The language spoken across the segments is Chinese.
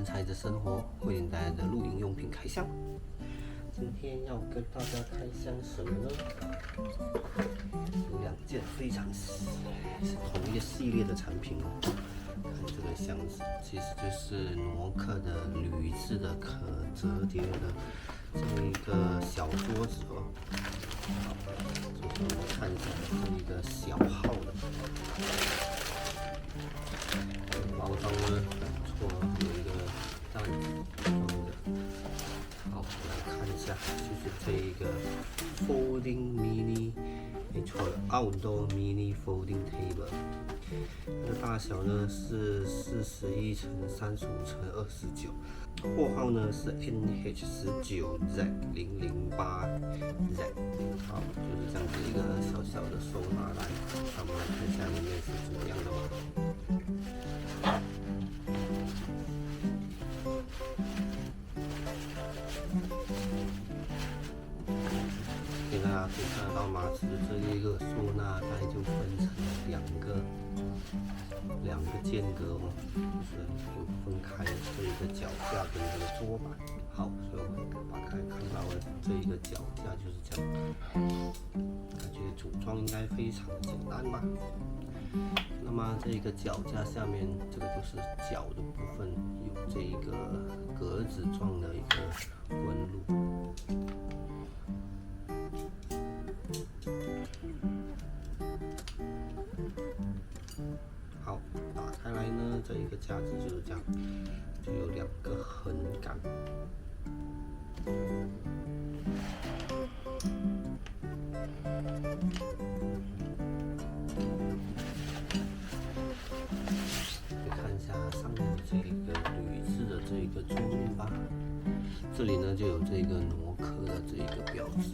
文采的生活为您带来的露营用品开箱。今天要跟大家开箱什么呢？有两件非常是同一个系列的产品哦。看这个箱子，其实就是挪克的铝制的可折叠的这么一个小桌子哦。好，我们看一下这一个小号的包装呢，这一个 folding mini，没错了，outdoor mini folding table。它的大小呢是四十一乘三十五乘二十九，货号呢是 NH 十九 Z 零零八 Z。好，就是这样子一个小小的其实这一个收纳袋就分成两个两个间隔哦，就是就分开了这一个脚架跟这个桌板。好，所以我们打开看到了这一个脚架就是这样，感觉组装应该非常的简单吧？那么这一个脚架下面这个就是脚的部分，有这一个格子状的一个纹路。好，打开来呢，这一个架子就是这样，就有两个横杆。你看一下上面的这一个铝制的这一个桌面吧，这里呢就有这个挪克的这一个标志。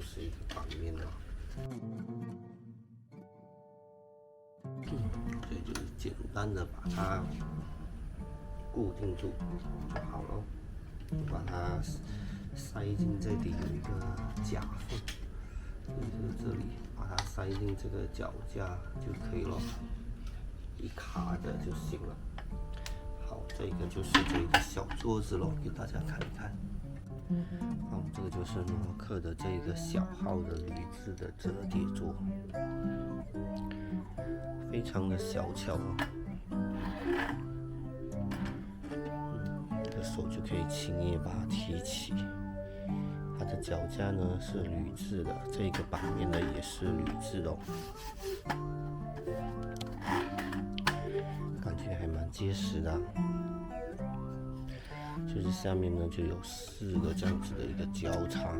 就是一个版面了。所以就是简单的把它固定住就好了。把它塞进这里有一个夹缝，就是这里把它塞进这个脚架就可以了，一卡着就行了。好，这个就是这个小桌子喽，给大家看一看。好，这个就是诺克的这个小号的铝制的折叠桌，非常的小巧哦。嗯，这手就可以轻易把它提起。它的脚架呢是铝制的，这个板面呢也是铝制的哦，感觉还蛮结实的。就是下面呢就有四个这样子的一个交叉，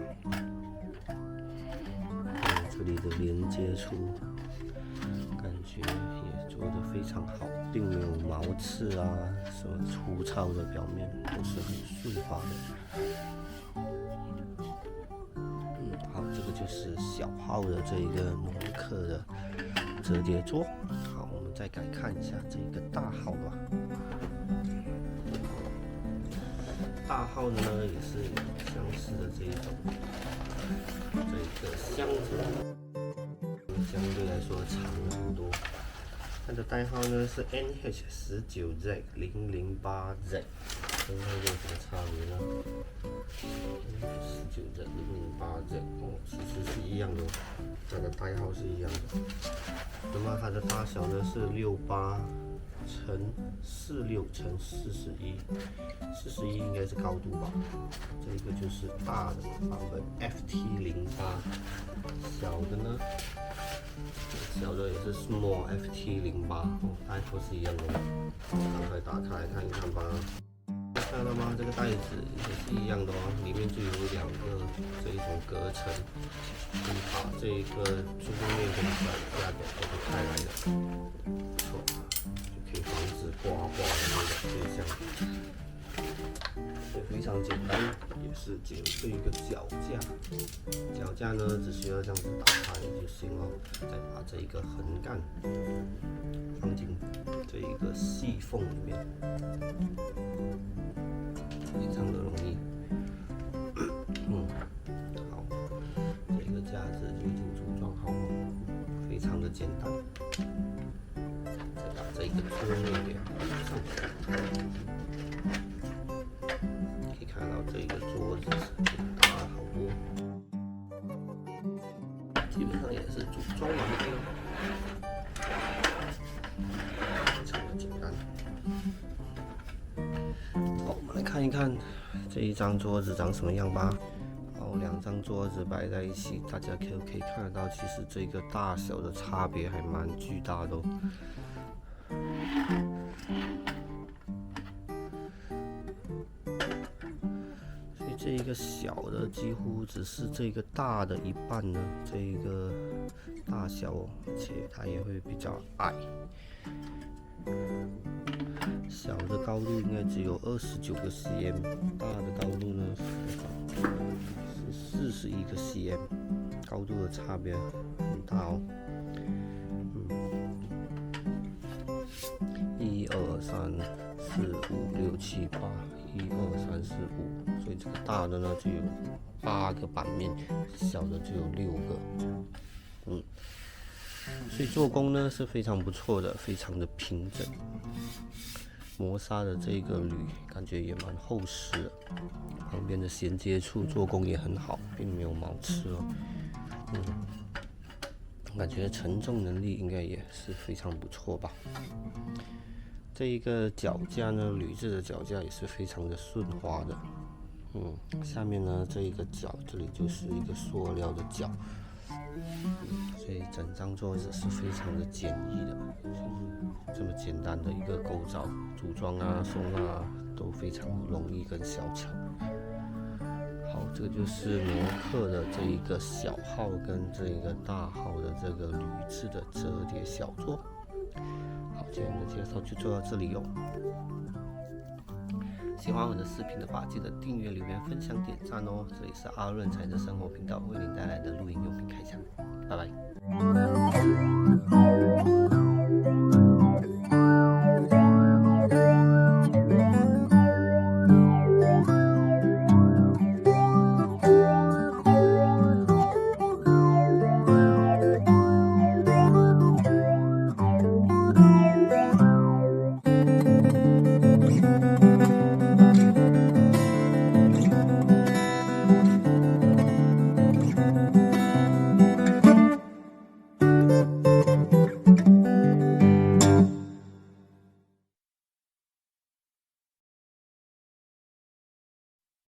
这里的连接处感觉也做得非常好，并没有毛刺啊，什么粗糙的表面都是很顺滑的。嗯，好，这个就是小号的这一个挪克的折叠桌。好，我们再改看一下这一个大号吧。大号呢也是相似的这一种，这个箱子相对来说长很多。它的代号呢是 NH 十九 Z 零零八 Z，跟它有什么差别呢十九 Z 零零八 Z 哦，其实是一样的，它的代号是一样的。那么它的大小呢是六八。乘四六乘四十一，四十一应该是高度吧？这个就是大的版本 FT 零八，小的呢，小的也是 Small FT 零八，哦，代号是一样的。赶快打开看一看吧。看到了吗？这个袋子也是一样的哦，里面就有两个这一种隔层，可以把这一个桌面跟脚架给分开来的，不错。可以防止刮花的那个现象，也非常简单，也是只有这一个脚架，脚架呢只需要这样子打开就行了，再把这一个横杆放进这一个细缝里面，非常的容易。嗯，好，这个架子就已经组装好了。非常的简单。再把这一个桌面给上去，可以看到这个桌子大了好多，基本上也是组装完毕，非常的简单。好，我们来看一看这一张桌子长什么样吧。好，两张桌子摆在一起，大家可可以看得到，其实这个大小的差别还蛮巨大的哦。这个小的几乎只是这个大的一半呢，这个大小哦，而且它也会比较矮。小的高度应该只有二十九个 cm，大的高度呢是四十一个 cm，高度的差别很大哦。嗯一二三四五六七八，一二三四五，所以这个大的呢就有八个版面，小的就有六个。嗯。所以做工呢是非常不错的，非常的平整。磨砂的这个铝感觉也蛮厚实的，旁边的衔接处做工也很好，并没有毛刺哦。嗯，感觉承重能力应该也是非常不错吧。这一个脚架呢，铝制的脚架也是非常的顺滑的。嗯，下面呢这一个脚这里就是一个塑料的脚。所以整张桌子是非常的简易的，就是这么简单的一个构造，组装啊、收纳啊都非常容易跟小巧。好，这个就是摩克的这一个小号跟这一个大号的这个铝制的折叠小桌。今天的介绍就做到这里哟。喜欢我的视频的话，记得订阅、留言、分享、点赞哦！这里是阿润才的生活频道为您带来的录音用品开箱，拜拜。